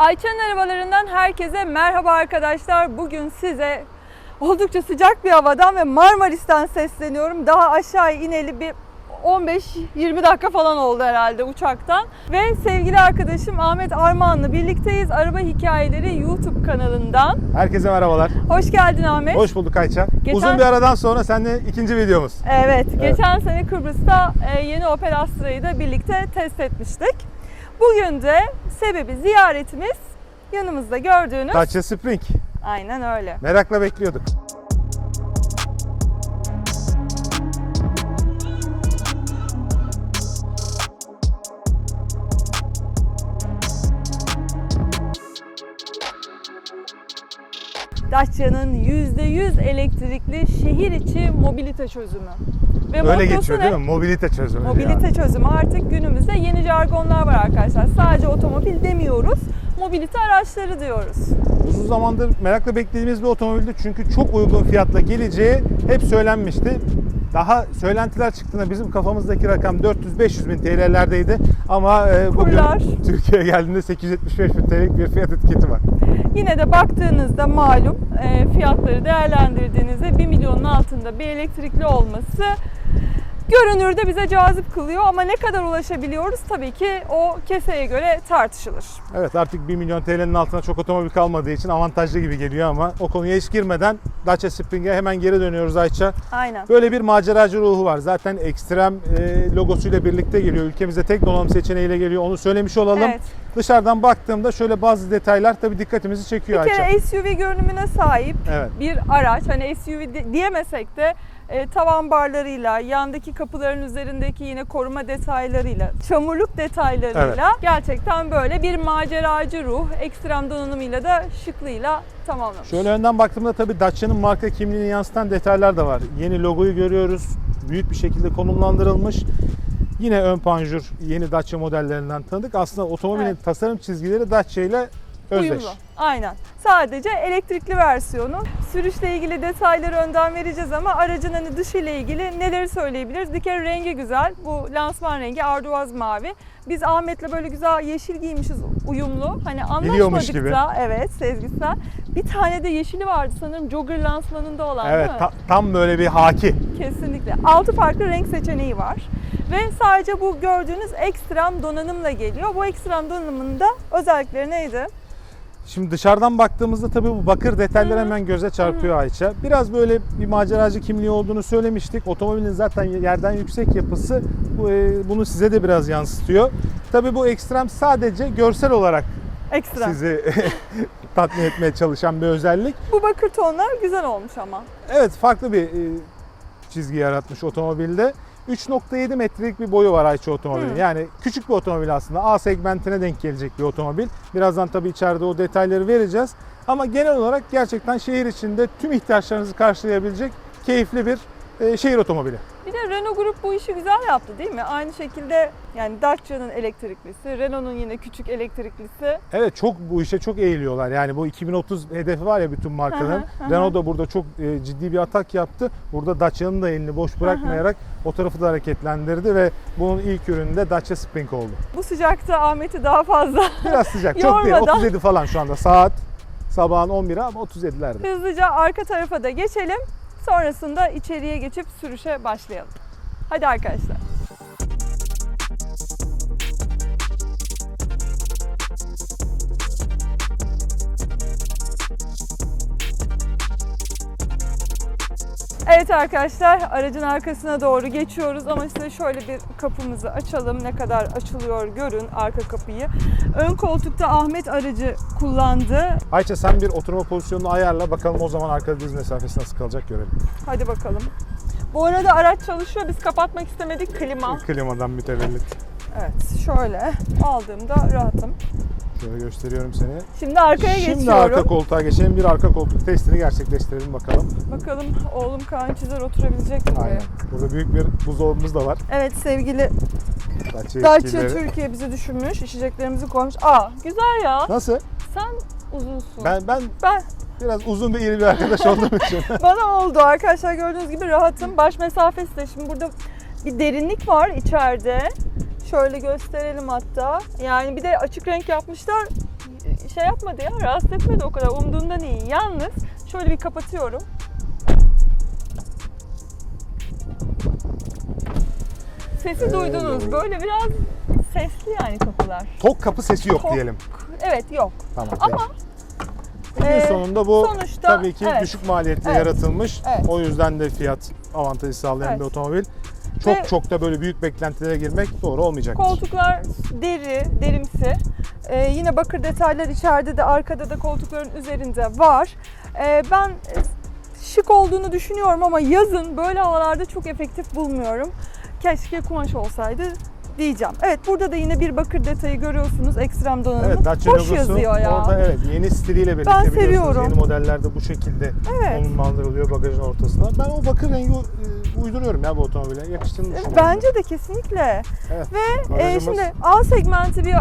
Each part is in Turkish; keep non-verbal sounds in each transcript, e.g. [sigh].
Ayça'nın arabalarından herkese merhaba arkadaşlar. Bugün size oldukça sıcak bir havadan ve Marmaris'ten sesleniyorum. Daha aşağı ineli bir 15-20 dakika falan oldu herhalde uçaktan. Ve sevgili arkadaşım Ahmet Armağan'la birlikteyiz. Araba Hikayeleri YouTube kanalından. Herkese merhabalar. Hoş geldin Ahmet. Hoş bulduk Ayça. Geçen- Uzun bir aradan sonra seninle ikinci videomuz. Evet, geçen sene Kıbrıs'ta e, yeni Opel Astra'yı da birlikte test etmiştik. Bugün de sebebi ziyaretimiz yanımızda gördüğünüz Dacia Spring. Aynen öyle. Merakla bekliyorduk. Dacia'nın %100 elektrikli şehir içi mobilite çözümü. Ve Öyle geçiyor değil mi? Mobilite çözümü. Mobilite yani. çözümü. Artık günümüzde yeni jargonlar var arkadaşlar. Sadece otomobil demiyoruz. Mobilite araçları diyoruz. Uzun zamandır merakla beklediğimiz bir otomobildi çünkü çok uygun fiyatla geleceği hep söylenmişti. Daha söylentiler çıktığında bizim kafamızdaki rakam 400-500 bin TL'lerdeydi ama e, bugün Kurlar. Türkiye'ye geldiğinde 875 bin TL'lik bir fiyat etiketi var. Yine de baktığınızda malum e, fiyatları değerlendirdiğinizde 1 milyonun altında bir elektrikli olması görünürde bize cazip kılıyor ama ne kadar ulaşabiliyoruz tabii ki o keseye göre tartışılır. Evet artık 1 milyon TL'nin altına çok otomobil kalmadığı için avantajlı gibi geliyor ama o konuya hiç girmeden Dacia Spring'e hemen geri dönüyoruz Ayça. Aynen. Böyle bir maceracı ruhu var. Zaten ekstrem e, logosuyla birlikte geliyor. Ülkemize tek donanım seçeneğiyle geliyor. Onu söylemiş olalım. Evet. Dışarıdan baktığımda şöyle bazı detaylar tabii dikkatimizi çekiyor Bir Ayça. kere SUV görünümüne sahip Evet. bir araç. Hani SUV di- diyemesek de e, tavan barlarıyla, yandaki kapıların üzerindeki yine koruma detaylarıyla, çamurluk detaylarıyla gerçekten böyle bir maceracı ruh, ekstrem donanımıyla da şıklığıyla tamamlamış. Şöyle önden baktığımda tabii Dacia'nın marka kimliğini yansıtan detaylar da var. Yeni logoyu görüyoruz. Büyük bir şekilde konumlandırılmış. Yine ön panjur yeni Dacia modellerinden tanıdık. Aslında otomobilin Evet. tasarım çizgileri Dacia ile özdeş. Uyumlu. Aynen. Sadece elektrikli versiyonu. Sürüşle ilgili detayları önden vereceğiz ama aracın hani dışı ile ilgili neleri söyleyebiliriz? Bir kere rengi güzel. Bu lansman rengi arduaz mavi. Biz Ahmet'le böyle güzel yeşil giymişiz uyumlu. Hani anlaşmadık gibi. da evet sezgisel. Bir tane de yeşili vardı sanırım Jogger lansmanında olan Evet değil mi? ta- tam böyle bir haki. Kesinlikle. 6 farklı renk seçeneği var. Ve sadece bu gördüğünüz ekstrem donanımla geliyor. Bu ekstrem donanımın da özellikleri neydi? Şimdi dışarıdan baktığımızda tabii bu bakır detaylar hemen göze çarpıyor Ayça. Biraz böyle bir maceracı kimliği olduğunu söylemiştik. Otomobilin zaten yerden yüksek yapısı e, bunu size de biraz yansıtıyor. Tabii bu ekstrem sadece görsel olarak Ekstrem. sizi [laughs] tatmin etmeye çalışan bir özellik. Bu bakır tonlar güzel olmuş ama. Evet farklı bir e, çizgi yaratmış otomobilde. 3.7 metrelik bir boyu var Ayça otomobilin. Hı. Yani küçük bir otomobil aslında. A segmentine denk gelecek bir otomobil. Birazdan tabii içeride o detayları vereceğiz. Ama genel olarak gerçekten şehir içinde tüm ihtiyaçlarınızı karşılayabilecek keyifli bir e, şehir otomobili. Bir de Renault Grup bu işi güzel yaptı değil mi? Aynı şekilde yani Dacia'nın elektriklisi, Renault'un yine küçük elektriklisi. Evet çok bu işe çok eğiliyorlar. Yani bu 2030 hedefi var ya bütün markaların. Renault da burada çok e, ciddi bir atak yaptı. Burada Dacia'nın da elini boş bırakmayarak o tarafı da hareketlendirdi ve bunun ilk ürünü de Dacia Spring oldu. Bu sıcakta Ahmet'i daha fazla [laughs] Biraz sıcak. Çok değil. Yormadan. 37 falan şu anda. Saat sabahın 11'i ama 37'lerde. hızlıca arka tarafa da geçelim. Sonrasında içeriye geçip sürüşe başlayalım. Hadi arkadaşlar. Evet arkadaşlar aracın arkasına doğru geçiyoruz ama size şöyle bir kapımızı açalım. Ne kadar açılıyor görün arka kapıyı. Ön koltukta Ahmet aracı kullandı. Ayça sen bir oturma pozisyonunu ayarla. Bakalım o zaman arkada diz mesafesi nasıl kalacak görelim. Hadi bakalım. Bu arada araç çalışıyor. Biz kapatmak istemedik. Klima. Klimadan mütevellit. Evet şöyle aldığımda rahatım. Şöyle gösteriyorum seni. Şimdi arkaya Şimdi geçiyorum. arka koltuğa geçelim. Bir arka koltuk testini gerçekleştirelim bakalım. Bakalım oğlum Kaan Çizer oturabilecek mi? Aynen. Burada büyük bir buzdolabımız da var. Evet sevgili Dacia. Türkiye bizi düşünmüş. içeceklerimizi koymuş. Aa güzel ya. Nasıl? Sen uzunsun. Ben ben ben biraz uzun bir iri bir arkadaş olduğum [laughs] için. bana oldu arkadaşlar gördüğünüz gibi rahatım. Baş mesafesi de şimdi burada bir derinlik var içeride. Şöyle gösterelim hatta. Yani bir de açık renk yapmışlar. şey yapmadı ya rahatsız etmedi o kadar umduğumdan iyi. Yalnız şöyle bir kapatıyorum. Sesi Ee, duydunuz. Böyle biraz sesli yani kapılar. Tok kapı sesi yok Tok. diyelim. Evet yok. Tamam. Ama Günün Ee, sonunda bu sonuçta tabii ki evet. düşük maliyetle Evet. yaratılmış. Evet. O yüzden de fiyat avantajı sağlayan Evet. bir otomobil. Çok Ve- çok da böyle büyük beklentilere girmek doğru olmayacaktır. Koltuklar deri, derimsi. Ee, yine bakır detaylar içeride de arkada da koltukların üzerinde var. Ee, ben şık olduğunu düşünüyorum ama yazın böyle havalarda çok efektif bulmuyorum. Keşke kumaş olsaydı diyeceğim. Evet burada da yine bir bakır detayı görüyorsunuz ekstrem donanımı. Evet Dacia Hoş logosu yazıyor ya. orada evet yeni stiliyle birlikte Ben seviyorum. yeni modellerde bu şekilde Evet. konumlandırılıyor bagajın ortasına. Ben o bakır rengi e, uyduruyorum ya bu otomobile. Yakıştığını düşünüyorum. Bence de kesinlikle. Evet. Ve e, Bagajımız- şimdi A segmenti bir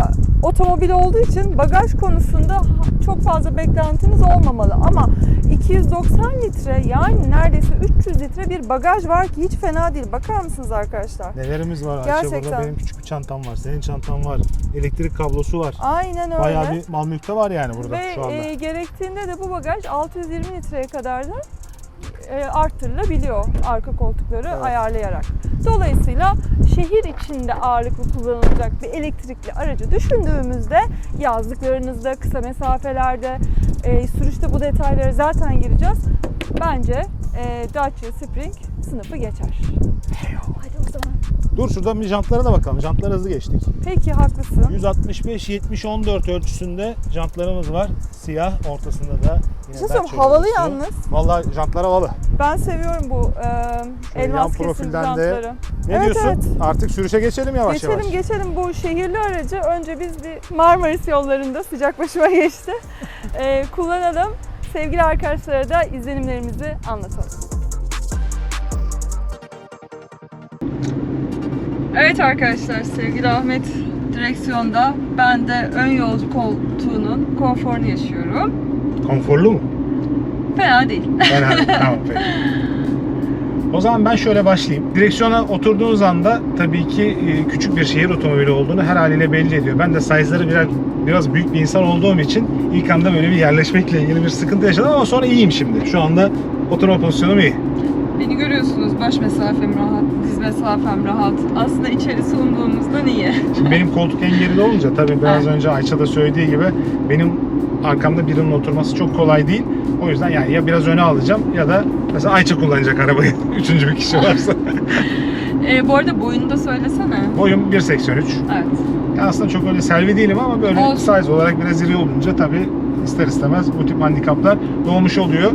otomobil olduğu için bagaj konusunda çok fazla beklentiniz olmamalı. Ama 290 litre yani neredeyse 300 litre bir bagaj var ki hiç fena değil. Bakar mısınız arkadaşlar? Nelerimiz var Ayşe Gerçekten. burada? Benim küçük bir çantam var. Senin çantan var. Elektrik kablosu var. Aynen öyle. Bayağı bir mal mülk de var yani burada Ve şu anda. e, gerektiğinde de bu bagaj 620 litreye kadar da e, arttırılabiliyor arka koltukları Evet. ayarlayarak. Dolayısıyla şehir içinde ağırlıklı kullanılacak bir elektrikli aracı düşündüğümüzde yazlıklarınızda, kısa mesafelerde, e, sürüşte bu detaylara zaten gireceğiz. Bence e, Dacia Spring sınıfı geçer. Hadi. Dur şurada bir jantlara da bakalım. Jantlara hızlı geçtik. Peki haklısın. 165 70 14 ölçüsünde jantlarımız var. Siyah ortasında da yine şey söyleyeyim, havalı logosu. yalnız. Vallahi jantlar havalı. Ben seviyorum bu e, Şöyle elmas kesim profilden de jantları. Ne Evet, diyorsun? evet. Artık sürüşe geçelim yavaş Geçelim yavaş. geçelim bu şehirli aracı önce biz bir Marmaris yollarında sıcak başıma [laughs] geçti. Ee, kullanalım. Sevgili arkadaşlara da izlenimlerimizi anlatalım. Evet arkadaşlar sevgili Ahmet direksiyonda ben de ön yolcu koltuğunun konforunu yaşıyorum. Konforlu mu? Fena değil. Yani, [laughs] tamam peki. O zaman ben şöyle başlayayım. Direksiyona oturduğunuz anda tabii ki e, küçük bir şehir otomobili olduğunu her haliyle belli ediyor. Ben de size'ları biraz biraz büyük bir insan olduğum için ilk anda böyle bir yerleşmekle ilgili bir sıkıntı yaşadım ama sonra iyiyim şimdi. Şu anda oturma pozisyonum iyi. Beni görüyorsunuz baş mesafem rahat, mesafem rahat. Aslında içerisi umduğumuzdan iyi. Şimdi benim koltuk en geride olunca tabii biraz Evet. önce Ayça da söylediği gibi benim arkamda birinin oturması çok kolay değil. O yüzden yani ya biraz öne alacağım ya da mesela Ayça kullanacak arabayı. [laughs] Üçüncü bir kişi varsa. Ee, [laughs] bu arada boyunu da söylesene. Boyum 1.83. Evet. Ya aslında çok öyle selvi değilim ama böyle Olsun. size olarak biraz iri olunca tabii ister istemez bu tip handikaplar doğmuş oluyor.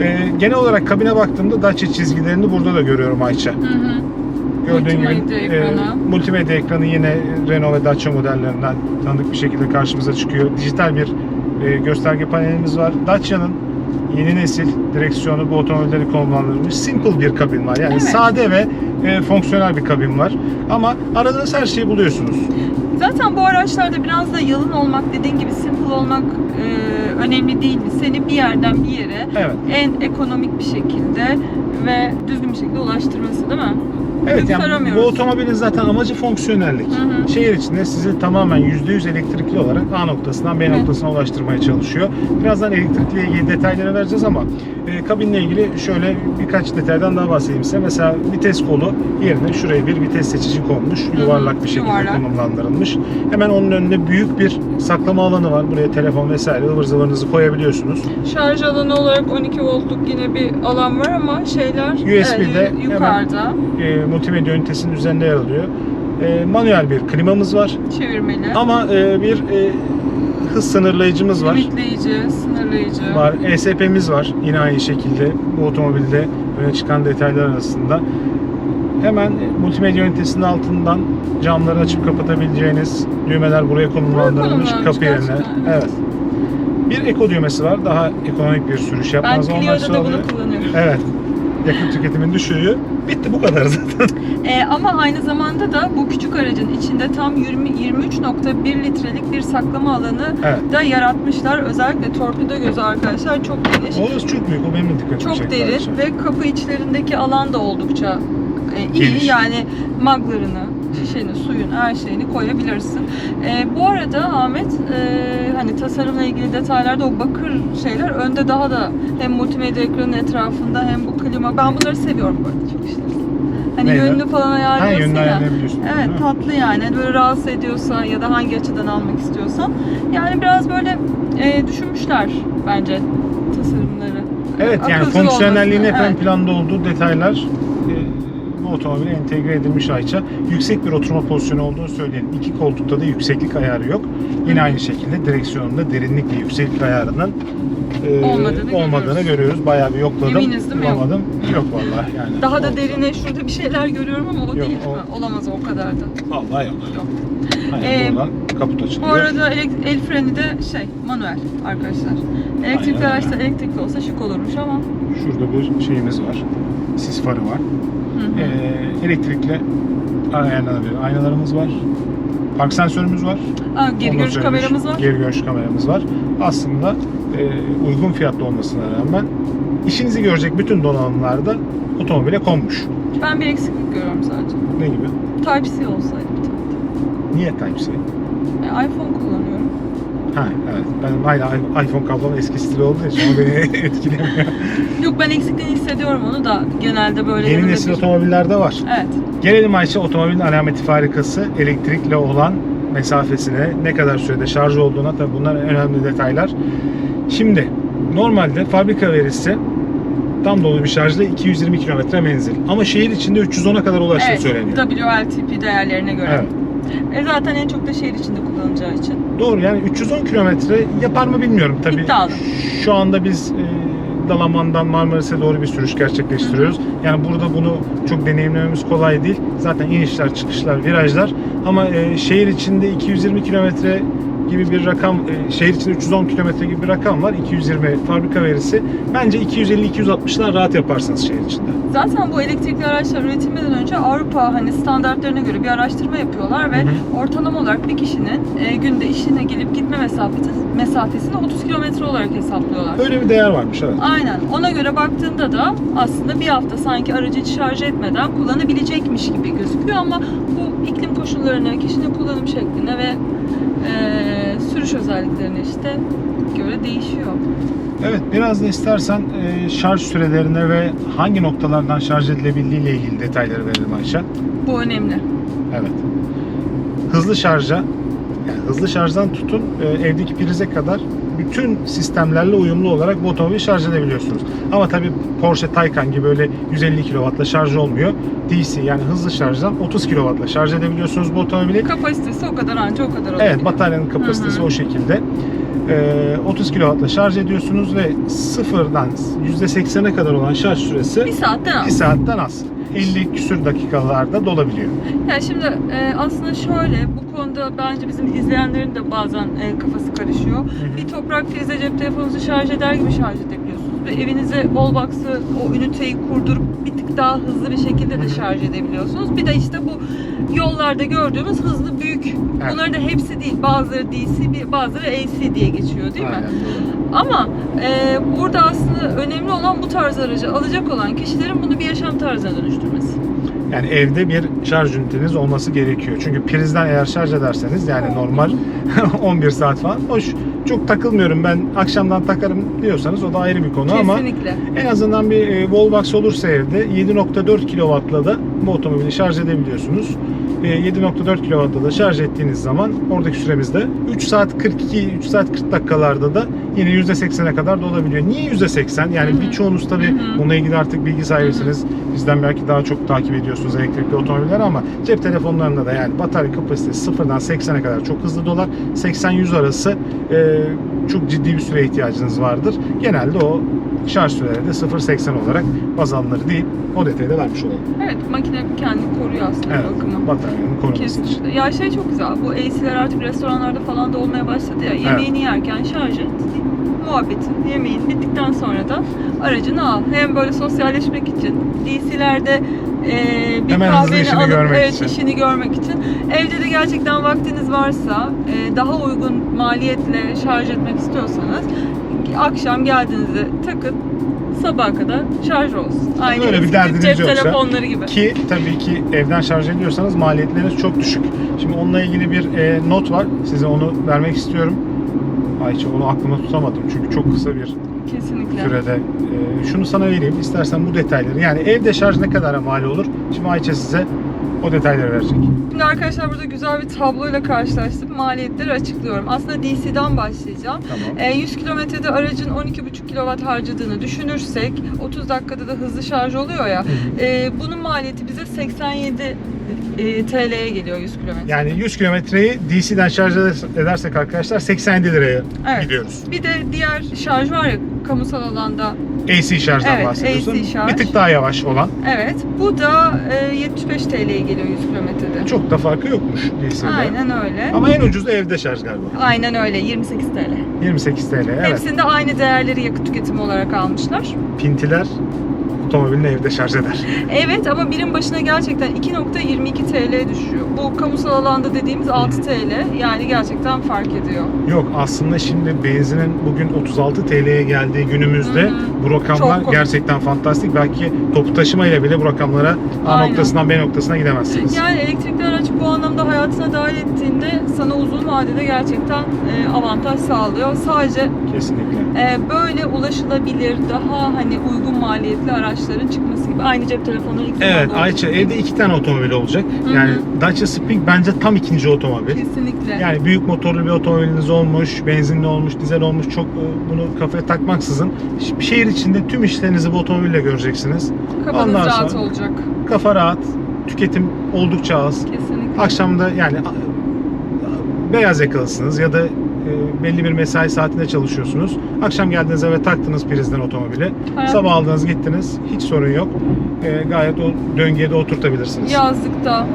Ee, genel olarak kabine baktığımda Dacia çizgilerini burada da görüyorum Ayça. Hı hı. Gördüğün Multimedya gibi ekranı. e, multimedya ekranı yine Renault ve Dacia modellerinden tanıdık bir şekilde karşımıza çıkıyor. Dijital bir e, gösterge panelimiz var. Dacia'nın yeni nesil direksiyonu bu otomobilleri konumlandırılmış simple bir kabin var. Yani Evet. sade ve e, fonksiyonel bir kabin var. Ama aradığınız her şeyi buluyorsunuz. Zaten bu araçlarda biraz da yalın olmak, dediğin gibi simple olmak e, önemli değil mi? Seni bir yerden bir yere Evet. en ekonomik bir şekilde ve düzgün bir şekilde ulaştırması değil mi? Evet yani bu otomobilin zaten amacı fonksiyonellik. Hı hı. Şehir içinde sizi tamamen %100 elektrikli olarak A noktasından B Evet. noktasına ulaştırmaya çalışıyor. Birazdan elektrikle ilgili detayları vereceğiz ama e, kabinle ilgili şöyle birkaç detaydan daha bahsedeyim size. Mesela vites kolu yerine şuraya bir vites seçici konmuş. hı, Yuvarlak bir şekilde yuvarlak. konumlandırılmış. Hemen onun önünde büyük bir saklama alanı var. Buraya telefon vesaire ıvır zıvırınızı koyabiliyorsunuz. Şarj alanı olarak 12 voltluk yine bir alan var ama şeyler USB'de e, yukarıda E, multimedya ünitesinin üzerinde yer alıyor. E, manuel bir klimamız var. çevirmeli. Ama e, bir e, hız sınırlayıcımız var. Limitleyici, sınırlayıcı. Var. ESP'miz var. Yine aynı şekilde bu otomobilde öne çıkan detaylar arasında. Hemen multimedya ünitesinin altından camları açıp kapatabileceğiniz düğmeler buraya konumlandırılmış kapı yerine. gerçekten. Evet. Bir eko düğmesi var. Daha ekonomik bir sürüş Ben yapmanızı Clio'da da bunu kullanıyorum. Evet. Yakıt tüketimini düşürüyor. Bitti bu kadar zaten. Ee, ama aynı zamanda da bu küçük aracın içinde tam 20 23.1 litrelik bir saklama alanı Evet. da yaratmışlar. Özellikle torpido gözü arkadaşlar çok geniş. Orası çok büyük. O benim dikkatimi Çok çekti derin ve kapı içlerindeki alan da oldukça e, iyi. Geniş. Yani maglarını, şişeni, suyun, her şeyini koyabilirsin. E, bu arada Ahmet e, hani tasarımla ilgili detaylarda o bakır şeyler önde daha da hem multimedya ekranın etrafında hem bu klima. Ben bunları seviyorum bu arada çok işte. Hani Neydi? yönünü falan Ha ayarlıyorsun yönünü ya. ayarlayabiliyorsun. Evet mi? tatlı yani Hani böyle rahatsız ediyorsa ya da hangi açıdan almak istiyorsan. Yani biraz böyle e, düşünmüşler bence tasarımları. Evet yani Akılcı fonksiyonelliğin hep ön evet. planda olduğu detaylar otomobile entegre edilmiş ayça. Yüksek bir oturma pozisyonu olduğunu söyleyelim. İki koltukta da yükseklik ayarı yok. Yine aynı şekilde direksiyonunda derinlik ve yükseklik ayarının e, Olmadığını olmadığını görüyoruz. görüyoruz. Bayağı bir yokladım. Eminiz değil mi? Yok. Bulamadım. Yok vallahi yani. Daha da Olsa- derine şurada bir şeyler görüyorum ama o Yok, değil. o- Olamaz o kadar da. Vallahi yok. Yok. Aynen Ee, buradan kaput Bu açılıyor. arada elek- el freni de şey manuel arkadaşlar. Elektrikli Aynen araçta elektrikli olsa şık olurmuş ama. Şurada bir şeyimiz var. Sis farı var. Hı hı. Ee, elektrikli ayarlanabilir aynalarımız var. Park sensörümüz var. Aa, geri Onu görüş söylemiş. kameramız var. Geri görüş kameramız var. Aslında e, uygun fiyatlı olmasına rağmen işinizi görecek bütün donanımlarda otomobile konmuş. Ben bir eksiklik görüyorum sadece. Ne gibi? Type-C olsaydı bir tane. Niye Type-C? İPhone kullanıyorum. Ha evet. Benim hala iPhone kablom eski stil olduğu için o beni [laughs] etkilemiyor. Yok ben eksikliğini hissediyorum onu da genelde böyle Yeni nesil bir- otomobillerde var. Evet. Gelelim Ayşe otomobilin alameti farikası elektrikle olan mesafesine, ne kadar sürede şarj olduğuna tabii bunlar önemli detaylar. Şimdi normalde fabrika verisi tam dolu bir şarjda 220 kilometre menzil. Ama şehir içinde 310'a kadar ulaştığı Evet. söyleniyor. WLTP değerlerine göre. Evet. E zaten en çok da şehir içinde kullanılacağı için. Doğru yani 310 kilometre yapar mı bilmiyorum tabii. İddialı. Şu anda biz e, Dalaman'dan Marmaris'e doğru bir sürüş gerçekleştiriyoruz. Yani burada bunu çok deneyimlememiz kolay değil. Zaten inişler, çıkışlar, virajlar. Ama e, şehir içinde 220 kilometre gibi bir rakam, e, şehir içinde 310 kilometre gibi bir rakam var. 220 fabrika verisi. Bence 250-260'lar rahat yaparsınız şehir içinde. Zaten bu elektrikli araçlar üretilmeden önce Avrupa hani standartlarına göre bir araştırma yapıyorlar ve Hı ortalama olarak bir kişinin e, günde işine gelip gitme mesafesi mesafesini 30 kilometre olarak hesaplıyorlar. Öyle bir değer varmış evet. Aynen. Ona göre baktığında da aslında bir hafta sanki aracı hiç şarj etmeden kullanabilecekmiş gibi gözüküyor ama bu iklim koşullarına, kişinin kullanım şekline ve e, sürüş özelliklerine işte göre değişiyor. Evet biraz da istersen e, şarj sürelerine ve hangi noktalardan şarj edilebildiği ile ilgili detayları verelim Ayşe. Bu önemli. Evet. Hızlı şarja, yani hızlı şarjdan tutun e, evdeki prize kadar bütün sistemlerle uyumlu olarak bu otomobili şarj edebiliyorsunuz. Ama tabii Porsche Taycan gibi böyle 150 kW'la şarj olmuyor. DC yani hızlı şarjdan 30 kW'la şarj edebiliyorsunuz bu otomobili. Kapasitesi o kadar anca o kadar Evet olabiliyor. bataryanın kapasitesi Hı hı. o şekilde. Ee, 30 kW'la şarj ediyorsunuz ve sıfırdan %80'e kadar olan şarj süresi Bir saatten 1 az. saatten az. 50 küsür dakikalarda dolabiliyor. Yani şimdi e, aslında şöyle bu konuda bence bizim izleyenlerin de bazen e, kafası karışıyor. Bir toprak prize cep telefonunuzu şarj eder gibi şarj edebiliyorsunuz. Ve evinize wallbox'ı o üniteyi kurdurup bir tık daha hızlı bir şekilde de şarj edebiliyorsunuz. Bir de işte bu yollarda gördüğümüz hızlı büyük. Evet. Bunların da hepsi değil. Bazıları DC, bazıları AC diye geçiyor değil mi? Aynen. Ama e, burada aslında önemli olan bu tarz aracı alacak olan kişilerin bunu bir yaşam tarzına dönüştürmesi. Yani evde bir şarj üniteniz olması gerekiyor. Çünkü prizden eğer şarj ederseniz yani normal [laughs] 11 saat falan hoş çok takılmıyorum ben akşamdan takarım diyorsanız o da ayrı bir konu ama Kesinlikle. en azından bir e, wallbox olursa evde 7.4 kW'la da bu otomobili şarj edebiliyorsunuz. E, 7.4 kW'da da şarj ettiğiniz zaman oradaki süremizde 3 saat 42 3 saat 40 dakikalarda da yine %80'e kadar dolabiliyor. Niye %80? Yani birçoğunuz tabii Hı hı. bununla ilgili artık bilgi sahibisiniz. Bizden belki daha çok takip ediyorsunuz elektrikli otomobilleri ama cep telefonlarında da yani batarya kapasitesi sıfırdan 80'e kadar çok hızlı dolar. 80-100 arası e, çok ciddi bir süre ihtiyacınız vardır. Genelde o şarj süreleri de 0-80 olarak baz alınır deyip o detayı da vermiş olalım. Evet makine kendini koruyor aslında Evet, bakımı. bataryanın koruması için. Ya şey çok güzel. Bu AC'ler artık restoranlarda falan da olmaya başladı ya. Yemeğini yerken şarj et. Muhabbetin, yemeğin bittikten sonra da aracını al. Hem böyle sosyalleşmek için, DC'lerde e, bir Hemen kahveni işini alıp görmek evet, için. işini görmek için. Evde de gerçekten vaktiniz varsa, e, daha uygun maliyetle şarj etmek istiyorsanız akşam geldiğinizde takın sabaha kadar şarj olsun. Aynı Öyle bir derdiniz cep yoksa telefonları gibi. Ki tabii ki evden şarj ediyorsanız maliyetleriniz çok düşük. Şimdi onunla ilgili bir e, not var. Size onu vermek istiyorum. Ayça onu aklımda tutamadım çünkü çok kısa bir Kesinlikle. sürede. E, şunu sana vereyim istersen bu detayları. Yani evde şarj ne kadara mal olur? Şimdi Ayça size o detayları verecek. Şimdi arkadaşlar burada güzel bir tabloyla karşılaştım. Maliyetleri açıklıyorum. Aslında DC'den başlayacağım. Tamam. E, 100 kilometrede aracın 12,5 kW harcadığını düşünürsek 30 dakikada da hızlı şarj oluyor ya. e, bunun maliyeti bize 87 e, TL'ye geliyor 100 kilometre. Yani 100 kilometreyi DC'den şarj eder- edersek arkadaşlar 87 liraya Evet. gidiyoruz. Bir de diğer şarj var ya kamusal alanda. AC şarjdan Evet, bahsediyorsun. AC şarj. Bir tık daha yavaş olan. Evet. Bu da e, 75 TL'ye geliyor 100 kilometrede. Çok da farkı yokmuş DC'de. Aynen öyle. Ama en ucuz da evde şarj galiba. Aynen öyle 28 TL. 28 TL. Evet. Hepsinde aynı değerleri yakıt tüketimi olarak almışlar. Pintiler otomobilini evde şarj eder. Evet ama birim başına gerçekten 2.22 TL düşüyor. Bu kamusal alanda dediğimiz 6 TL yani gerçekten fark ediyor. Yok aslında şimdi benzinin bugün 36 TL'ye geldiği günümüzde Hı hı. bu rakamlar gerçekten fantastik. Belki toplu taşımayla bile bu rakamlara A Aynen. noktasından B noktasına gidemezsiniz. Yani elektrikli araç bu anlamda hayatına dahil ettiğinde sana uzun vadede gerçekten e, avantaj sağlıyor. Sadece Kesinlikle. e, böyle ulaşılabilir, daha hani uygun maliyetli araçların çıkması gibi. Aynı cep telefonları ilk Evet zamanda Ayça gibi. evde iki tane otomobil olacak. Hı hı. Yani Dacia Spring bence tam ikinci otomobil. Kesinlikle. Yani büyük motorlu bir otomobiliniz olmuş, benzinli olmuş, dizel olmuş çok e, bunu kafaya takmaksızın şehir içinde tüm işlerinizi bu otomobille göreceksiniz. Kafanız ondan rahat sonra- olacak. Kafa rahat, tüketim oldukça az. Kesinlikle. Akşamda yani beyaz yakalısınız ya da belli bir mesai saatinde çalışıyorsunuz. Akşam geldiniz eve taktınız prizden otomobili. Sabah aldınız gittiniz. Hiç sorun yok. E, gayet o döngüye de oturtabilirsiniz. Yazlıkta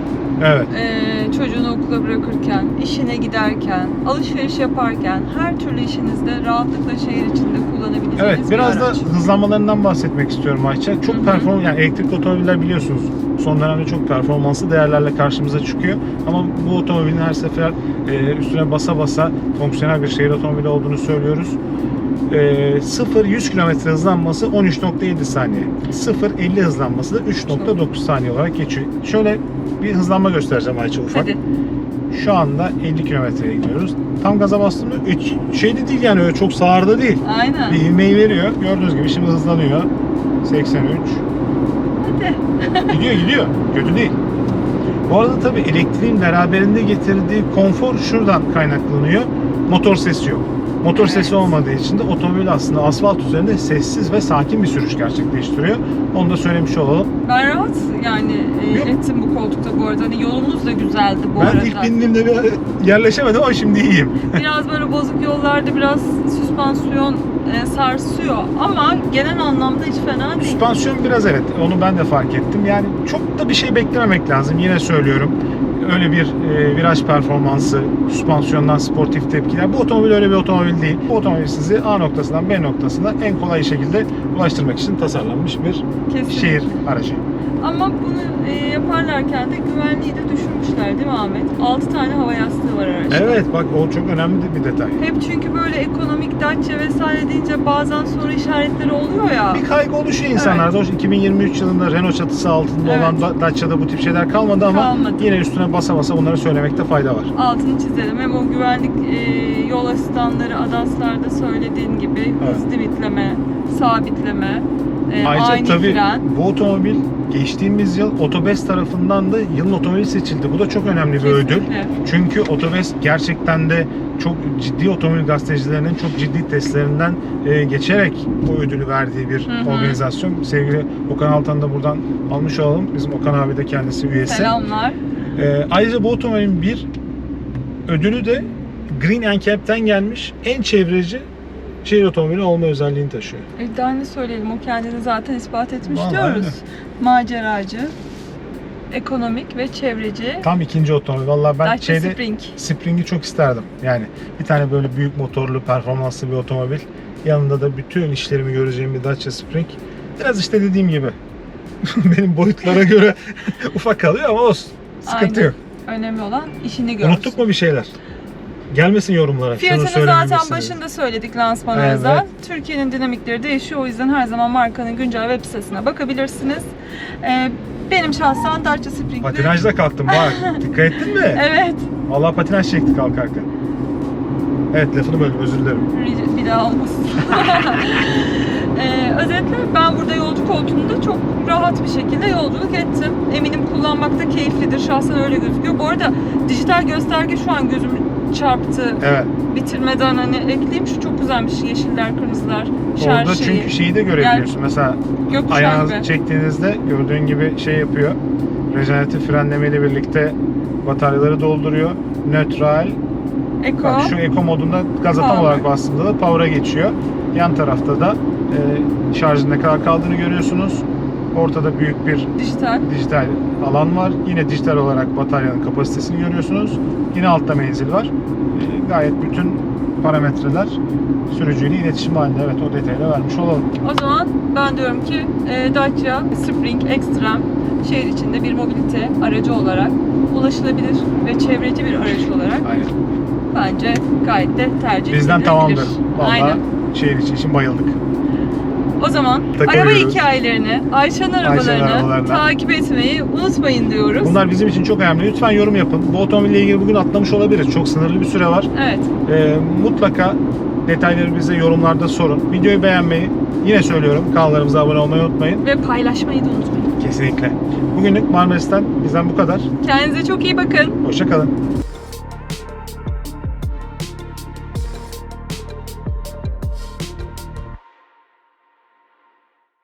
Evet. Ee, çocuğunu okula bırakırken, işine giderken, alışveriş yaparken her türlü işinizde rahatlıkla şehir içinde kullanabileceğiniz Evet, bir biraz da araç. hızlanmalarından bahsetmek istiyorum Ayça. Çok Hı hı. perform yani elektrikli otomobiller biliyorsunuz son dönemde çok performanslı değerlerle karşımıza çıkıyor. Ama bu otomobilin her sefer e, üstüne basa basa fonksiyonel bir şehir otomobili olduğunu söylüyoruz. E, 0-100 km hızlanması 13.7 saniye. 0-50 hızlanması da 3.9 saniye olarak geçiyor. Şöyle bir hızlanma göstereceğim Ayça ufak. Hadi. Şu anda 50 kilometreye gidiyoruz. Tam gaza bastığımda hiç şeyde değil yani öyle çok sağırda değil. Aynen. Bir ivmeyi veriyor. Gördüğünüz gibi şimdi hızlanıyor. 83. Hadi. [laughs] Gidiyor gidiyor. Kötü değil. Bu arada tabii elektriğin beraberinde getirdiği konfor şuradan kaynaklanıyor. Motor sesi yok. Motor sesi olmadığı için de otomobil aslında asfalt üzerinde sessiz ve sakin bir sürüş gerçekleştiriyor. Onu da söylemiş olalım. Ben rahat yani e, Yok. ettim bu koltukta bu arada. Hani yolumuz da güzeldi bu ben arada. ilk bindiğimde bir yerleşemedim ama şimdi iyiyim. [laughs] Biraz böyle bozuk yollarda biraz süspansiyon e, sarsıyor ama genel anlamda hiç fena değil. Süspansiyon biraz evet. Onu ben de fark ettim. Yani çok da bir şey beklememek lazım. Yine söylüyorum. Öyle bir e, viraj performansı, süspansiyondan sportif tepkiler. Bu otomobil öyle bir otomobil değil. Bu otomobil sizi A noktasından B noktasına en kolay şekilde ulaştırmak için tasarlanmış bir Kesinlikle. şehir aracı. Ama bunu e, yaparlarken de güvenliği de düşünmüşler değil mi Ahmet? 6 tane hava yastığı var araçta. Evet bak o çok önemli bir detay. Hep çünkü böyle ekonomik Dacia vesaire deyince bazen soru işaretleri oluyor ya. Bir kaygı oluşuyor insanlarda. O 2023 yılında Renault çatısı altında Evet. olan Da- Dacia'da bu tip şeyler kalmadı ama Kalmadı. yine üstüne basa basa bunları söylemekte fayda var. Altını çizelim. Hem o güvenlik e, yol asistanları ADAS'larda söylediğin gibi hız limitleme, sabitleme, e, Ayrıca ani tabii fren. bu otomobil geçtiğimiz yıl Otobes tarafından da yılın otomobili seçildi. Bu da çok önemli bir ödül. Kesinlikle. Çünkü Otobes gerçekten de çok ciddi otomobil gazetecilerinin çok ciddi testlerinden e, geçerek bu ödülü verdiği bir Hı hı. organizasyon. Sevgili Okan Altan'ı da buradan almış olalım. Bizim Okan abi de kendisi üyesi. Selamlar. E, ayrıca bu otomobilin bir ödülü de Green NCAP'ten gelmiş en çevreci şehir otomobili olma özelliğini taşıyor. E, daha ne söyleyelim o kendini zaten ispat etmiş Vallahi diyoruz. öyle. Maceracı. ekonomik ve çevreci Tam ikinci otomobil. Vallahi ben Dacia şeyde Spring. Spring'i çok isterdim. Yani bir tane böyle büyük motorlu, performanslı bir otomobil. Yanında da bütün işlerimi göreceğim bir Dacia Spring. Biraz işte dediğim gibi [laughs] benim boyutlara göre [laughs] ufak kalıyor ama olsun. Sıkıntı Aynen. yok. Önemli olan işini görsün. Unuttuk mu bir şeyler? Gelmesin yorumlara. Fiyatını Şunu zaten başında söyledik lansman Evet. Türkiye'nin dinamikleri değişiyor. O yüzden her zaman markanın güncel web sitesine bakabilirsiniz. Ee, benim şahsen Dacia Spring'de... Patinajda kalktım bak. [laughs] Dikkat ettin mi? Evet. Vallahi patinaj çekti kalkarken. Evet lafını böldüm özür dilerim. Bir daha olmasın. [laughs] ee, özetle ben burada yolcu koltuğunda çok rahat bir şekilde yolculuk ettim. Eminim kullanmakta keyiflidir. Şahsen öyle gözüküyor. Bu arada dijital gösterge şu an gözümü çarptı. Evet. Bitirmeden hani ekleyeyim şu çok güzelmiş. Yeşiller, kırmızılar, şarj Orada şeyi. çünkü şeyi de görebiliyorsun. Mesela Gökkuşağı ayağınızı çektiğinizde gördüğün gibi şey yapıyor. Rejeneratif frenleme ile birlikte bataryaları dolduruyor. Nötral. Eko. Bak şu eco modunda gaz atam olarak bastığında da power'a geçiyor. Yan tarafta da e, şarjın ne kadar kaldığını görüyorsunuz. Ortada büyük bir Dijital. dijital alan var. Yine dijital olarak bataryanın kapasitesini görüyorsunuz. Yine altta menzil var. E, gayet bütün parametreler sürücüyle iletişim halinde. Evet o detayı da vermiş olalım. O zaman ben diyorum ki e, Dacia Spring Extreme şehir içinde bir mobilite aracı olarak ulaşılabilir ve çevreci bir araç olarak Aynen. bence gayet de tercih Bizden edilebilir. tamamdır. Aynen. şehir içi için bayıldık. O zaman Takılıyoruz. araba hikayelerini, Ayşe'nin arabalarını arabalarına. takip etmeyi unutmayın diyoruz. Bunlar bizim için çok önemli. Lütfen yorum yapın. Bu otomobille ilgili bugün atlamış olabiliriz. Çok sınırlı bir süre var. Evet. Ee, mutlaka detayları bize yorumlarda sorun. Videoyu beğenmeyi, yine söylüyorum kanallarımıza abone olmayı unutmayın. Ve paylaşmayı da unutmayın. Kesinlikle. Bugünlük Marmaris'ten bizden bu kadar. Kendinize çok iyi bakın. Hoşçakalın.